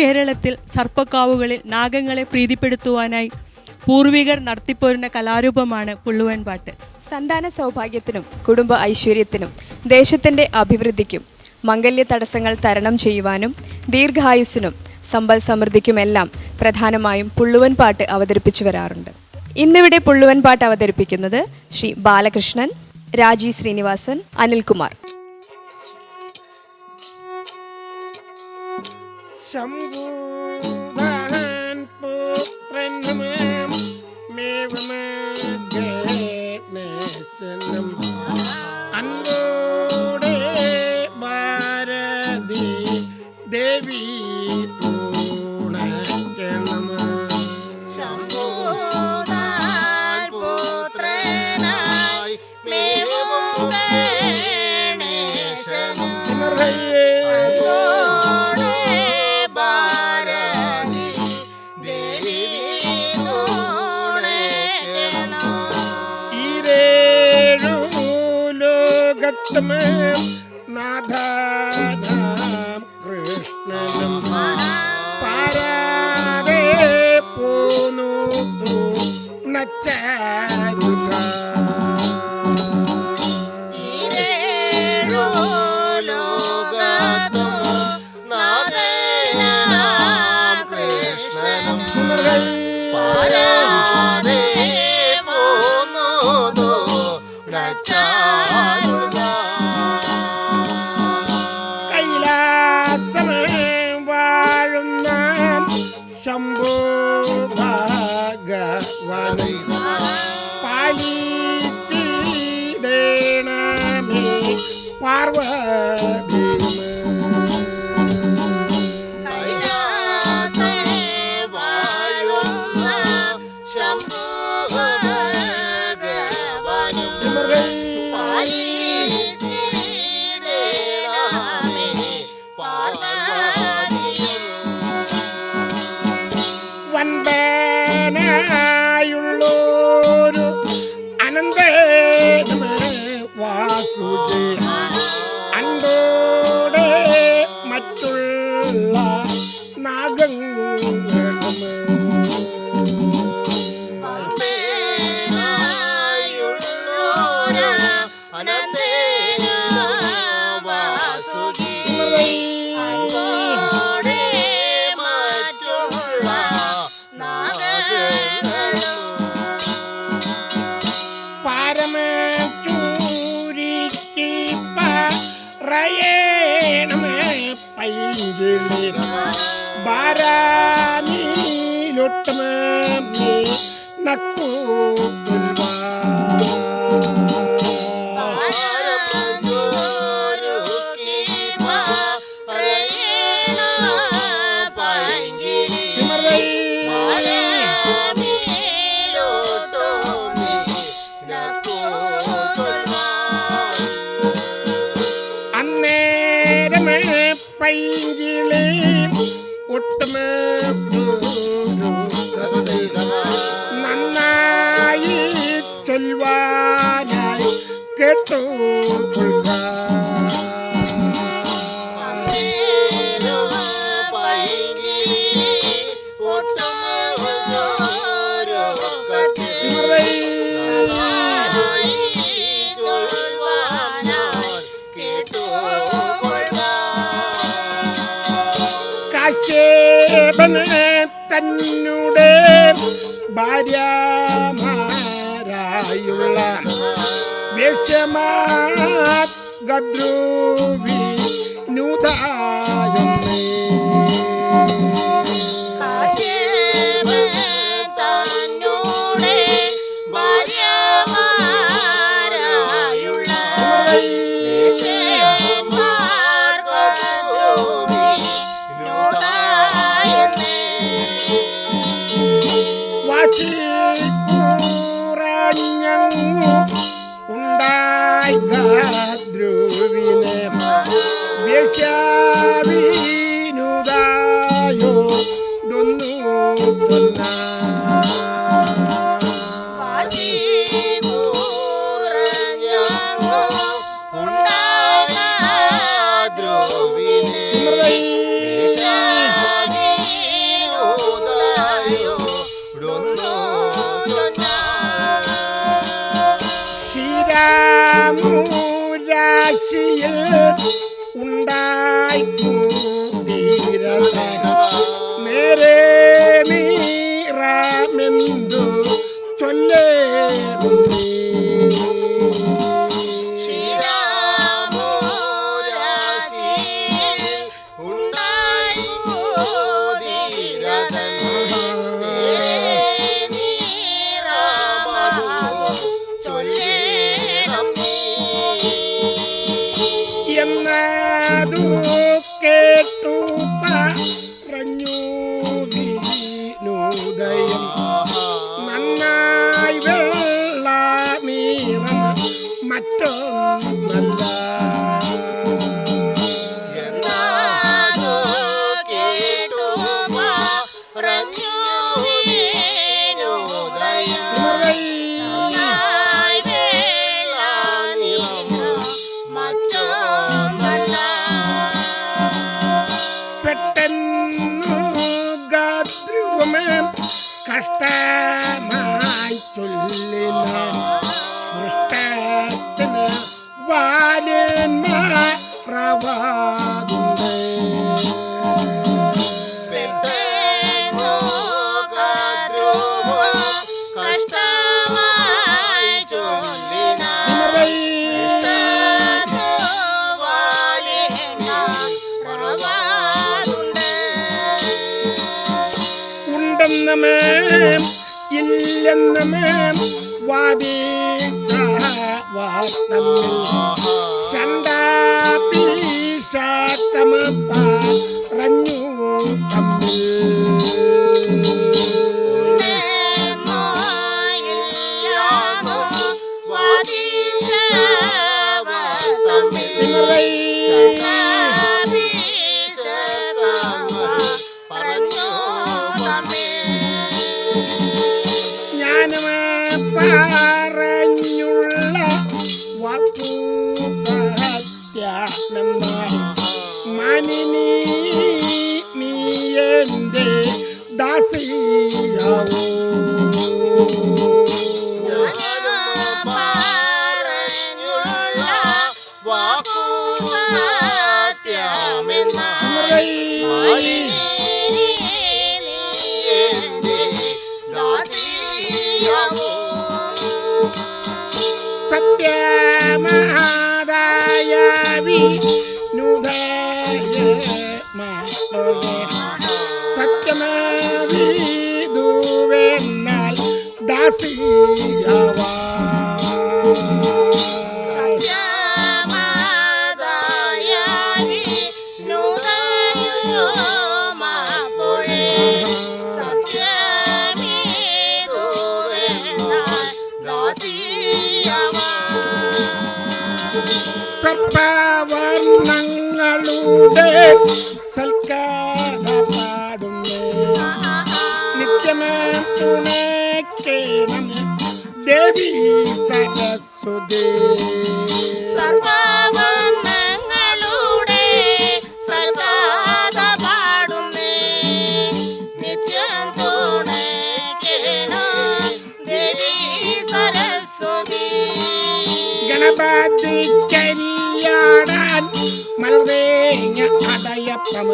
കേരളത്തിൽ സർപ്പക്കാവുകളിൽ നാഗങ്ങളെ പ്രീതിപ്പെടുത്തുവാനായി പൂർവികർ നടത്തിപ്പോരുന്ന കലാരൂപമാണ് പുള്ളുവൻ പാട്ട് സന്താന സൗഭാഗ്യത്തിനും കുടുംബ ഐശ്വര്യത്തിനും ദേശത്തിന്റെ അഭിവൃദ്ധിക്കും മംഗല്യ തടസ്സങ്ങൾ തരണം ചെയ്യുവാനും ദീർഘായുസ്സിനും സമ്പൽ സമൃദ്ധിക്കുമെല്ലാം പ്രധാനമായും പുള്ളുവൻ പാട്ട് അവതരിപ്പിച്ചു വരാറുണ്ട്. ഇന്നിവിടെ പുള്ളുവൻ പാട്ട് അവതരിപ്പിക്കുന്നത് ശ്രീ ബാലകൃഷ്ണൻ രാജി ശ്രീനിവാസൻ അനിൽകുമാർ. ശംഭൂതാൻ പുത്രൻ മേവമഗണേശനം അൻപോടെ నచ్చ നാഗങ്ങളും തന്നുടെ ഭാര്യമാരായുള്ള വേശ്യമാത് ഗദ്രൂവി നൂതായൊന്നേ കഷ്ടമായി ചൊല്ലുന്ന ദുഷ്ടത്തിന് വാലന്മാ പ്രവാ な。പാടുന്നേ. സൽക്കാര പാടുന്നേ. നിത്യമേ തുണേക്കേണം ദേവി സരസ്വതേ. ഗണപതി കരിയാട മലർവേഞ്ഞ അടയപ്പമ?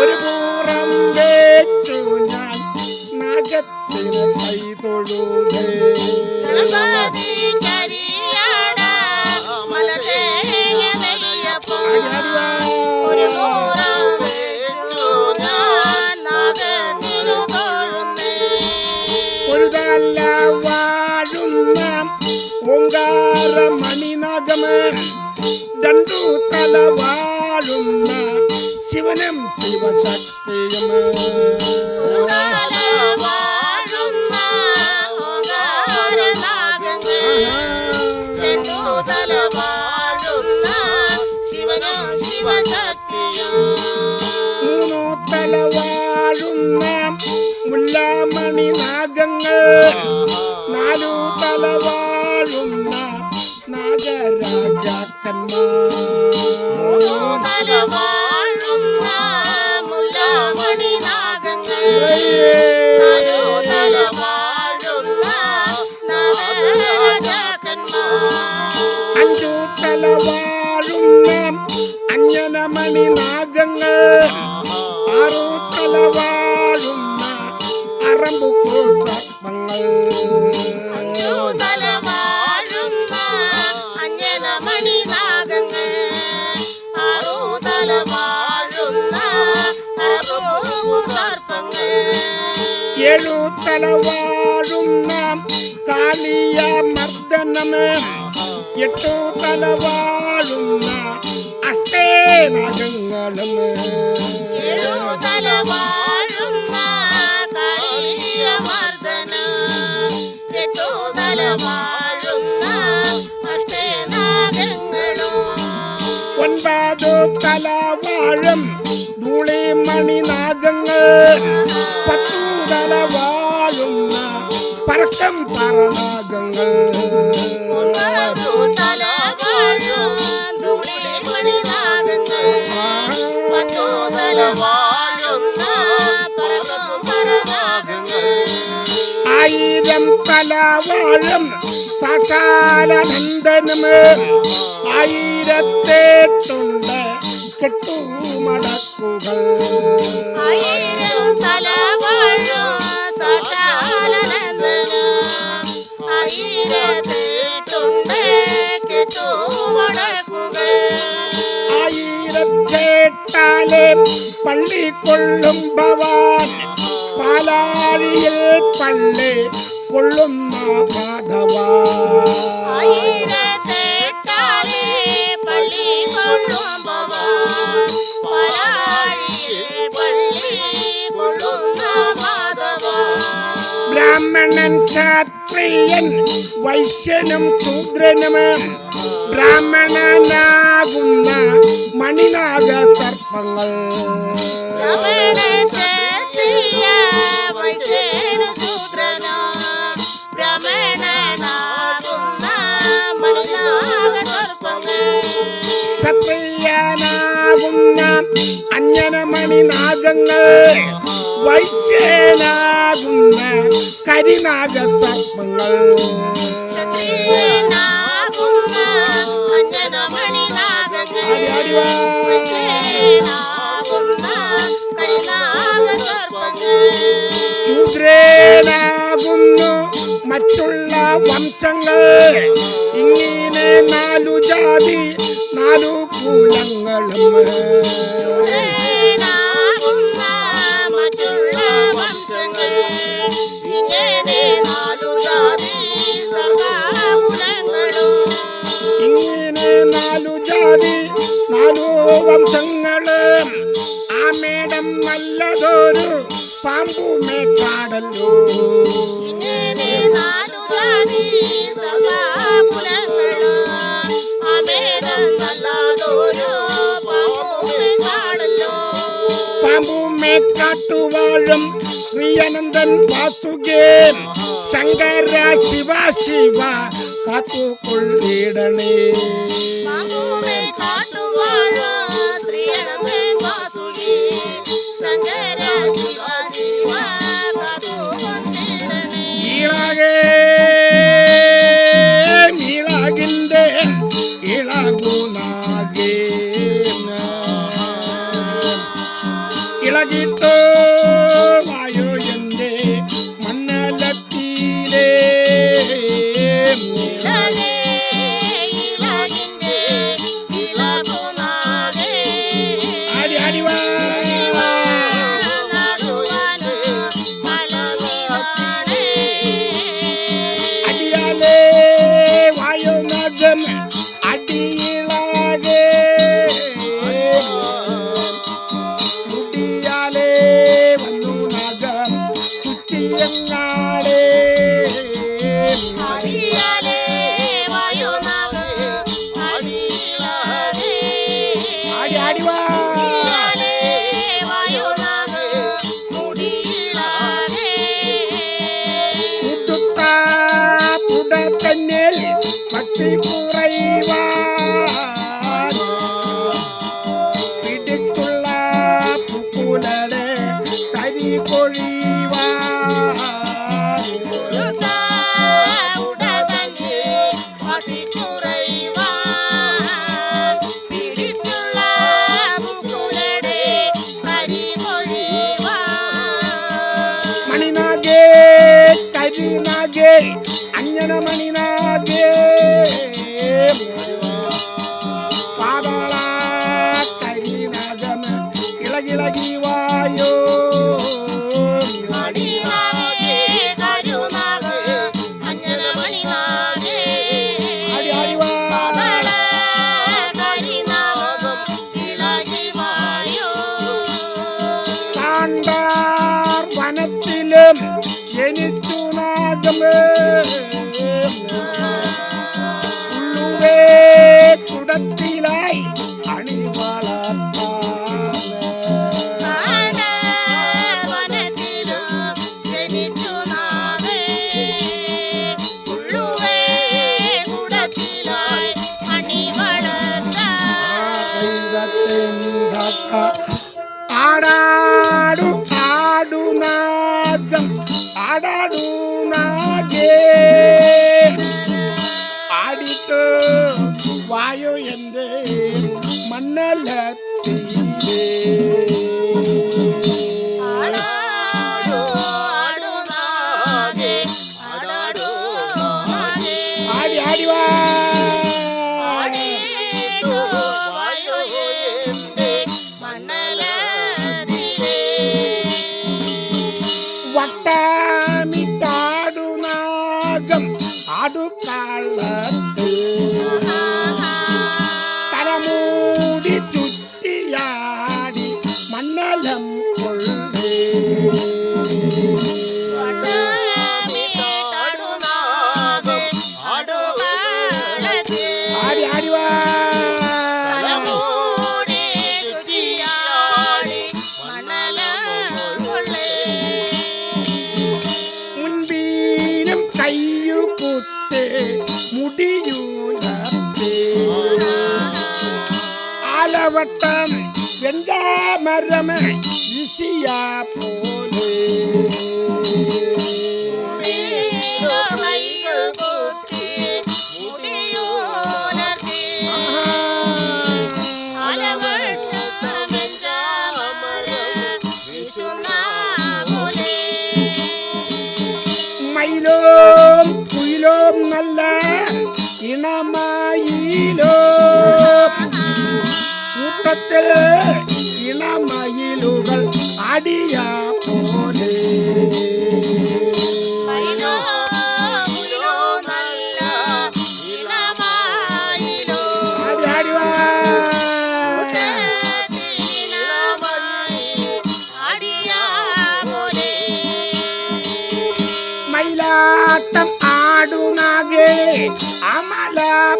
ഒരു പൂറം വേച്ചു ഞാൻ നാഗത്തിന് കൈതൊഴുതേ രണ്ടു തല വാഴുന്ന ശിവനും ശിവശക്തിയും. മൂന്നു തല വാഴുന്ന മുല്ലാമണി നാഗങ്ങൾ. Muda tá അഷ്ടേനകങ്ങളും ഏഴു തല വാഴുന്ന കാളിയമർദ്ദന എട്ടു തല വാഴുന്ന ഒൻപതു പത്തു പറക്കം പറനാഗങ്ങൾ ഒൻപതു തല വാഴും വാഴുന്ന പറക്കും പരനാഗങ്ങൾ വാഴും തലവാഴും സാക്ഷാലനന്ദനും ആയിരത്തെട്ടുണ്ട് കെട്ടുമടക്കുകൾ ആയിരം തല വാഴും സാക്ഷാലനന്ദന ആയിരത്തെട്ടുണ്ട് കെട്ടുമടക്കുകൾ ആയിരത്തേട്ടാലെ பள்ளி கொள்ளும்பவார் பாலாரியில் பள்ளி கொள்ளும் மாதவா பிராமணன் சாத்திரியன் வைசியனும் சூத்ரனும் பிராமணனாகுன்னா மணிநாத சர் മണിനാഗസർപ്പങ്ങൾ. ക്ഷത്രിയനാകുന്ന അഞ്ജനമണി നാഗങ്ങൾ വൈശ്യനാകുന്ന കരിനാഗ ശൂദ്രനാകുന്നു മറ്റുള്ള വംശങ്ങൾ. ഇങ്ങനെ നാലു ജാതി നാലു കുലങ്ങളും. പാമ്പുമേ കാട്ടുവാഴും ശ്രീയനന്ദൻ വാസുകേ. ശങ്കര ശിവ ശിവ കാത്തുകൊള്ളിടണേ. pague.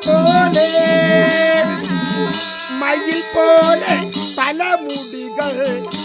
போலே. மயில் போல பல முடிகள்.